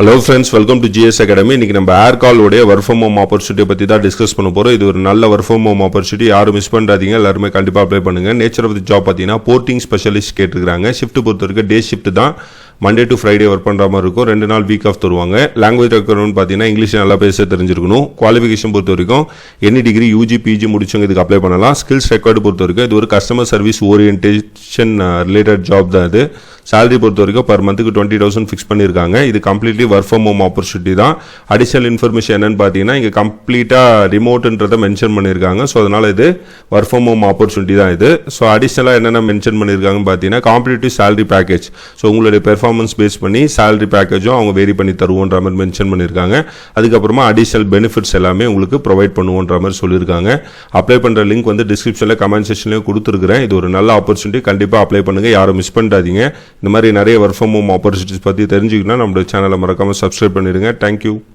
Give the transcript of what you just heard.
Hello friends welcome to GS academy இன்னைக்கு நம்ம ஏர் காலோடைய ஒர்க் ஃப்ரம் ஹோம் ஆப்பர்ச்சுனிட்டியை பற்றி தான் டிஸ்கஸ் பண்ண போகிறோம் இது ஒரு நல்ல ஒர்க் ஃப்ரம் ஹோம் ஆப்பர்ச்சுனிட்டி யாரும் மிஸ் பண்ணுறாதீங்க எல்லாருமே கண்டிப்பாக அப்ளை பண்ணுங்க. நேச்சர் ஆஃப் தி ஜாப் பார்த்தீங்கன்னா போர்ட்டிங் ஸ்பெஷலிஸ்ட் கேட்டுருக்காங்க ஷிஃப்ட் பொறுத்த வரைக்கும் டே ஷிஃப்ட் தான். மண்டே டு ஃப்ரைடே ஒர்க் பண்ணுற மாதிரி இருக்கும். ரெண்டு நாள் வீக் ஆஃப் தருவாங்க. லாங்குவேஜ் ரெக்கார்டுன்னு பார்த்தீங்கன்னா இங்கிலீஷ் நல்லா பேச தெரிஞ்சிருக்கணும். குவாலிஃபிகேஷன் பொறுத்த வரைக்கும் எனி டிகிரி யூஜி பிஜி முடிச்சவங்க இதுக்கு அப்ளை பண்ணலாம். ஸ்கில்ஸ் ரெக்கார்டு பொறுத்த வரைக்கும் இது ஒரு customer service orientation related job தான் இது. சேலரி பொறுத்த வரைக்கும் பர் மந்த்துக்கு டுவெண்ட்டி தௌசண்ட் ஃபிக்ஸ் பண்ணியிருக்காங்க. இது completely work from home opportunity தான். அடிஷனல் இன்ஃபர்மேஷன் என்னன்னு பார்த்தீங்கன்னா இங்கே கம்ப்ளீட்டாக ரிமோட்டுன்றதை மென்ஷன் பண்ணியிருக்காங்க. ஸோ அதனால் இது ஒர்க் ஃப்ரம் ஹோம் ஆப்பர்ச்சுனிட்டி தான் இது. ஸோ அடிஷனலாக என்னென்ன மென்ஷன் பண்ணியிருக்காங்கன்னு பார்த்தீங்கன்னா காம்படிட்டிவ் சேலரி பேக்கேஜ் ஸோ உங்களுடைய பர்ஃபார்மன்ஸ் பேஸ் பண்ணி சேலரி பேக்கேஜும் அவங்க வேரி பண்ணி தருவோன்ற மாதிரி மென்ஷன் பண்ணியிருக்காங்க அதுக்கப்புறமா அடிஷனல் பெனிஃபிட்ஸ் எல்லாமே உங்களுக்கு ப்ரொவைட் பண்ணுவோன்ற மாதிரி சொல்லியிருக்காங்க அப்ளை பண்ணுற லிங்க் வந்து டிஸ்கிரிப்ஷனில் கமெண்ட் செக்ஷன்லேயும் கொடுத்துருக்குறேன். இது ஒரு நல்ல ஆப்பர்ச்சுனிட்டி கண்டிப்பாக அப்ளை பண்ணுங்கள் யாரும் மிஸ் பண்ணிடாதீங்க இந்த மாதிரி நிறைய ஒர்க் ஃப்ரம் ஹோம் ஆப்பர்ச்சுனிட்டிஸ் பற்றி தெரிஞ்சுக்கணும் நம்மளோட சேனலை மறக்காமல் சப்ஸ்கிரைப் பண்ணிடுங்க தேங்க்யூ